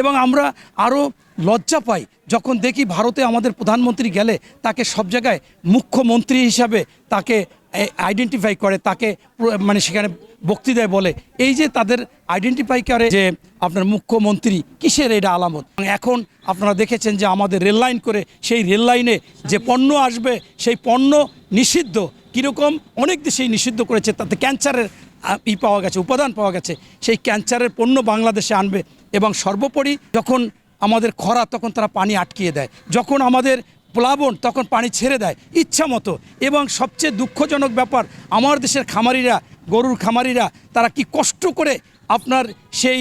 এবং আমরা আরও লজ্জা পাই যখন দেখি ভারতে আমাদের প্রধানমন্ত্রী গেলে তাকে সব জায়গায় মুখ্যমন্ত্রী হিসাবে তাকে আইডেন্টিফাই করে, তাকে মানে সেখানে বক্তৃতায় বলে। এই যে তাদের আইডেন্টিফাই করে যে আপনার মুখ্যমন্ত্রী কিসের এটা আলামত? এখন আপনারা দেখেছেন যে আমাদের রেল লাইন করে সেই রেল লাইনে যে পণ্য আসবে, সেই পণ্য নিষিদ্ধ। কীরকম? অনেক দেশেই নিষিদ্ধ করেছে। তাতে ক্যান্সারের ই পাওয়া গেছে, উপাদান পাওয়া গেছে। সেই ক্যান্সারের পণ্য বাংলাদেশে আনবে। এবং সর্বোপরি যখন আমাদের খরা তখন তারা পানি আটকিয়ে দেয়। যখন আমাদের প্লাবন তখন পানি ছেড়ে দেয় ইচ্ছা মতো। এবং সবচেয়ে দুঃখজনক ব্যাপার আমার দেশের খামারিরা গরুর খামারিরা তারা কি কষ্ট করে আপনার সেই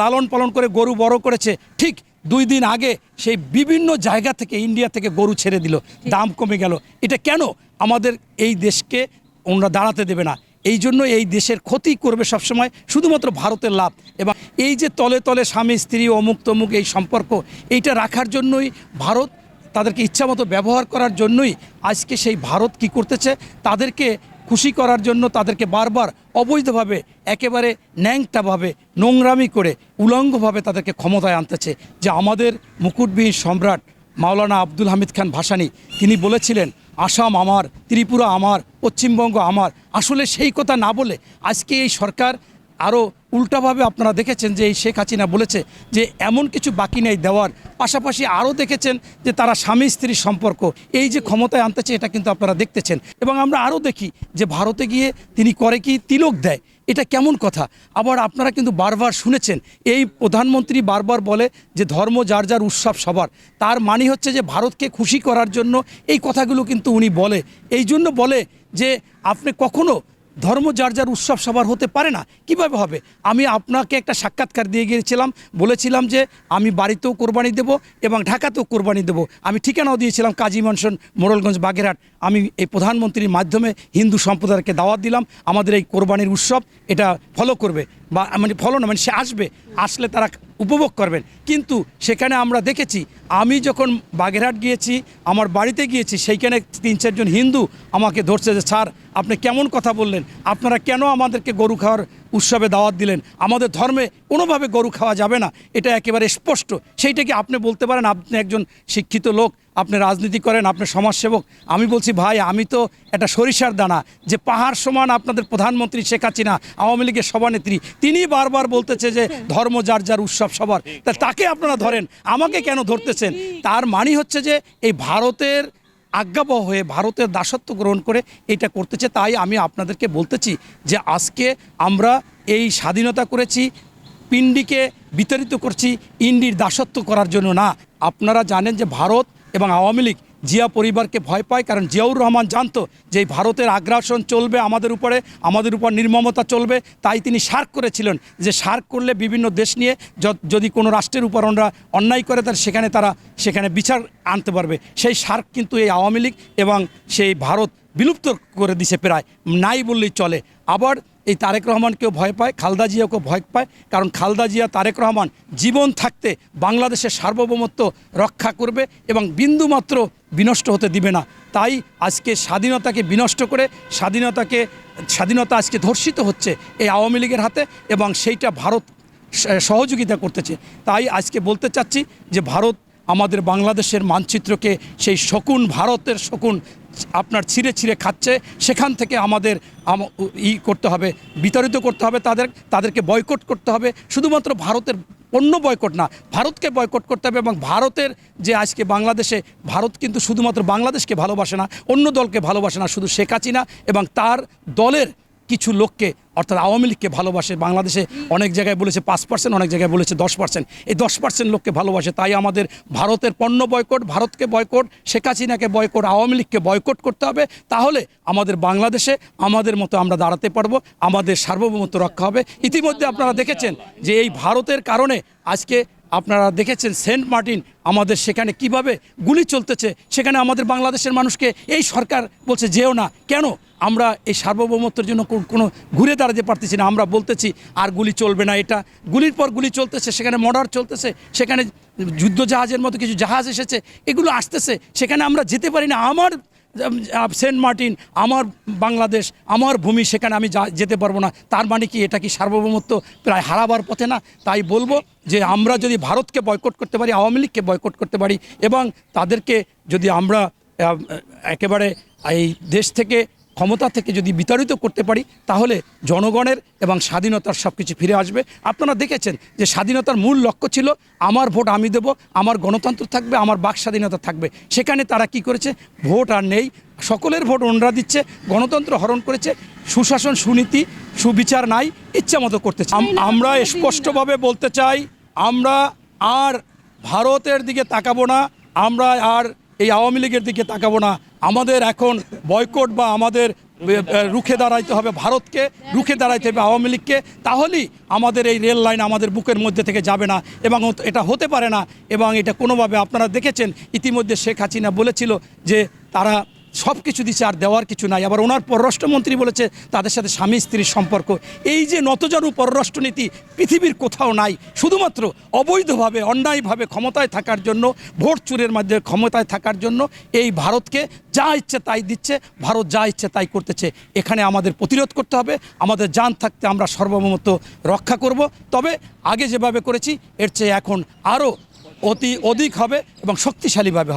লালন পালন করে গরু বড় করেছে? ঠিক দুই দিন আগে সেই বিভিন্ন জায়গা থেকে ইন্ডিয়া থেকে গরু ছেড়ে দিল। দাম কমে গেল। এটা কেন? আমাদের এই দেশকে ওনারা দাঁড়াতে দেবে না। এই জন্য এই দেশের ক্ষতি করবে সবসময় শুধুমাত্র ভারতের লাভ। এবং এই যে তলে তলে স্বামী, স্ত্রী, অমুক তমুক এই সম্পর্ক, এইটা রাখার জন্যই ভারত তাদেরকে ইচ্ছামতো ব্যবহার করার জন্যই আজকে সেই ভারত কি করতেছে, তাদেরকে খুশি করার জন্য তাদেরকে বারবার অবৈধভাবে, একেবারে ন্যাংটাভাবে, নোংরামি করে, উলঙ্গভাবে তাদেরকে ক্ষমতায় আনতেছে, যে আমাদের মুকুটবিহীন সম্রাট মাওলানা আব্দুল হামিদ খান ভাসানি, তিনি বলেছিলেন আসাম আমার, ত্রিপুরা আমার, পশ্চিমবঙ্গ আমার। আসলে সেই কথা না বলে আজকে এই সরকার আরও উল্টাভাবে আপনারা দেখেছেন যে এই শেখ হাসিনা বলেছে যে এমন কিছু বাকি নেই দেওয়ার। পাশাপাশি আরও দেখেছেন যে তারা স্বামী স্ত্রীর সম্পর্ক, এই যে ক্ষমতায় আনতেছে এটা কিন্তু আপনারা দেখতেছেন। এবং আমরা আরও দেখি যে ভারতে গিয়ে তিনি করে কি? তিলক দেয়। এটা কেমন কথা? আবার আপনারা কিন্তু বারবার শুনেছেন, এই প্রধানমন্ত্রী বারবার বলে যে ধর্ম যার যার উৎসব সবার। তার মানে হচ্ছে যে ভারতকে খুশি করার জন্য এই কথাগুলো কিন্তু উনি বলে। এই জন্য বলে যে আপনি কখনো ধর্ম যার যার উৎসব সবার হতে পারে না। কীভাবে হবে? আমি আপনাকে একটা সাক্ষাৎকার দিয়ে গিয়েছিলাম, বলেছিলাম যে আমি বাড়িতেও কোরবানি দেব এবং ঢাকাতেও কোরবানি দেব। আমি ঠিকানাও দিয়েছিলাম কাজী মানসন মোড়লগঞ্জ বাগেরহাট। আমি এই প্রধানমন্ত্রীর মাধ্যমে হিন্দু সম্প্রদায়কে দাওয়াত দিলাম। আমাদের এই কোরবানির উৎসব এটা ফলো করবে বা মানে ফলো না মানে সে আসবে, আসলে তারা উপভোগ করবেন। কিন্তু সেখানে আমরা দেখেছি, আমি যখন বাগেরহাট গিয়েছি, আমার বাড়িতে গিয়েছি, সেইখানে তিন চারজন হিন্দু আমাকে ধরছে যে, স্যার, আপনি কেমন কথা বললেন? আপনারা কেন আমাদেরকে গরু খাওয়ার উৎসবে দাওয়াত দিলেন। আমাদের ধর্মে কোনোভাবে গরু খাওয়া যাবে না। এটা একেবারে স্পষ্ট। সেইটা কি আপনি বলতে পারেন? আপনি একজন শিক্ষিত লোক, আপনি রাজনীতি করেন, আপনি সমাজসেবক। আমি বলছি, ভাই, আমি তো একটা সরিষার দানা যে পাহাড় সমান আপনাদের প্রধানমন্ত্রী শেখ হাসিনা, আওয়ামী লীগের সভানেত্রী, তিনি বারবার বলতেছে যে ধর্ম যার যার উৎসব সবার। তা তাকে আপনারা ধরেন। আমাকে কেন ধরতেছেন? তার মানে হচ্ছে যে এই ভারতের আজ্ঞাবহ হয়ে ভারতের দাসত্ব গ্রহণ করে এটা করতেছে। তাই আমি আপনাদেরকে বলতেছি যে আজকে আমরা এই স্বাধীনতা করেছি পিন্ডিকে বিতাড়িত করছি, ইন্ডির দাসত্ব করার জন্য না। আপনারা জানেন যে ভারত এবং আওয়ামী লীগ জিয়া পরিবারকে ভয় পায়, কারণ জিয়াউর রহমান জানতো যে ভারতের আগ্রাসন চলবে আমাদের উপরে, আমাদের উপর নির্মমতা চলবে। তাই তিনি সার্ক করেছিলেন যে সার্ক করলে বিভিন্ন দেশ নিয়ে যদি কোনো রাষ্ট্রের উপর ওনারা অন্যায় করে তার সেখানে তারা, সেখানে বিচার আনতে পারবে। সেই সার্ক কিন্তু এই আওয়ামী লীগ এবং সেই ভারত বিলুপ্ত করে দিছে প্রায়, নাই বললেই চলে। আবার এই তারেক রহমানকেও ভয় পায়, খালদা জিয়াকেও ভয় পায়, কারণ খালদা জিয়া, তারেক রহমান জীবন থাকতে বাংলাদেশের সার্বভৌমত্ব রক্ষা করবে এবং বিন্দুমাত্র বিনষ্ট হতে দিবে না। তাই আজকে স্বাধীনতাকে বিনষ্ট করে স্বাধীনতাকে, স্বাধীনতা আজকে ধর্ষিত হচ্ছে এই আওয়ামী লীগের হাতে এবং সেইটা ভারত সহযোগিতা করতেছে। তাই আজকে বলতে চাচ্ছি যে ভারত আমাদের বাংলাদেশের মানচিত্রকে সেই শকুন, ভারতের শকুন আপনার ছিঁড়ে ছিঁড়ে খাচ্ছে, সেখান থেকে আমাদের ই করতে হবে, বিতাড়িত করতে হবে তাদের, তাদেরকে বয়কট করতে হবে। শুধুমাত্র ভারতের অন্য বয়কট না, ভারতকে বয়কট করতে হবে এবং ভারতের যে আজকে বাংলাদেশে, ভারত কিন্তু শুধুমাত্র বাংলাদেশকে ভালোবাসে না, অন্য দলকে ভালোবাসে না, শুধু শেখ হাসিনা এবং তার দলের কিছু লোককে, অর্থাৎ আওয়ামী লীগকে ভালোবাসে। বাংলাদেশে অনেক জায়গায় বলেছে পাঁচ পার্সেন্ট অনেক জায়গায় বলেছে দশ পার্সেন্ট এই দশ পার্সেন্ট লোককে ভালোবাসে। তাই আমাদের ভারতের পণ্য বয়কট, ভারতকে বয়কট, শেখ হাসিনাকে বয়কট, আওয়ামী লীগকে বয়কট করতে হবে। তাহলে আমাদের বাংলাদেশে আমাদের মতো আমরা দাঁড়াতে পারব, আমাদের সার্বভৌমত্ব রক্ষা হবে। ইতিমধ্যে আপনারা দেখেছেন যে এই ভারতের কারণে আজকে আপনারা দেখেছেন সেন্ট মার্টিন আমাদের সেখানে কীভাবে গুলি চলতেছে, সেখানে আমাদের বাংলাদেশের মানুষকে এই সরকার বলছে যেও না। কেন? আমরা এই সার্বভৌমত্বের জন্য কোনো ঘুরে দাঁড়াতে পারতেছি না। আমরা বলতেছি, আর গুলি চলবে না এটা। গুলির পর গুলি চলতেছে, সেখানে মর্ডার চলতেছে, সেখানে যুদ্ধ জাহাজের মতো কিছু জাহাজ এসেছে, এগুলো আসতেছে। সেখানে আমরা যেতে পারি না। আমার সেন্ট মার্টিন, আমার বাংলাদেশ, আমার ভূমি, সেখানে আমি যেতে পারব না। তার মানে কি, এটা কি সার্বভৌমত্ব প্রায় হারাবার পথে না? তাই বলব যে আমরা যদি ভারতকে বয়কট করতে পারি, আওয়ামী লীগকে বয়কট করতে পারি, এবং তাদেরকে যদি আমরা একেবারে এই দেশ থেকে ক্ষমতা থেকে যদি বিতাড়িত করতে পারি, তাহলে জনগণের এবং স্বাধীনতার সব কিছু ফিরে আসবে। আপনারা দেখেছেন যে স্বাধীনতার মূল লক্ষ্য ছিল, আমার ভোট আমি দেব, আমার গণতন্ত্র থাকবে, আমার বাক স্বাধীনতা থাকবে। সেখানে তারা কি করেছে? ভোট আর নেই। সকলের ভোট ওনরা দিচ্ছে, গণতন্ত্র হরণ করেছে, সুশাসন সুনীতি, সুবিচার নাই, ইচ্ছা মতো করতেছে। আম- আমরা স্পষ্টভাবে বলতে চাই, আমরা আর ভারতের দিকে তাকাবো না, আমরা আর এই আওয়ামী লীগের দিকে তাকাবো না। আমাদের এখন বয়কট বা আমাদের রুখে দাঁড়াইতে হবে ভারতকে, রুখে দাঁড়াইতে হবে আওয়ামী লীগকে। তাহলেই আমাদের এই রেল লাইন আমাদের বুকের মধ্যে থেকে যাবে না এবং এটা হতে পারে না। এবং এটা কোনোভাবে আপনারা দেখেছেন, ইতিমধ্যে শেখ হাসিনা বলেছিল যে তারা সব কিছু দিচ্ছে আর দেওয়ার কিছু নাই। আবার ওনার পররাষ্ট্রমন্ত্রী বলেছে, তাদের সাথে স্বামী স্ত্রীর সম্পর্ক। এই যে নতজানু পররাষ্ট্রনীতি পৃথিবীর কোথাও নাই, শুধুমাত্র অবৈধভাবে, অন্যায়ভাবে ক্ষমতায় থাকার জন্য, ভোট চুরের মাধ্যমে ক্ষমতায় থাকার জন্য এই ভারতকে যা ইচ্ছে তাই দিচ্ছে, ভারত যা ইচ্ছে তাই করতেছে। এখানে আমাদের প্রতিরোধ করতে হবে, আমাদের যান থাকতে আমরা সর্বমত রক্ষা করব। তবে আগে যেভাবে করেছি, এর চেয়ে এখন আরও অতি অধিক হবে এবং শক্তিশালীভাবে হবে।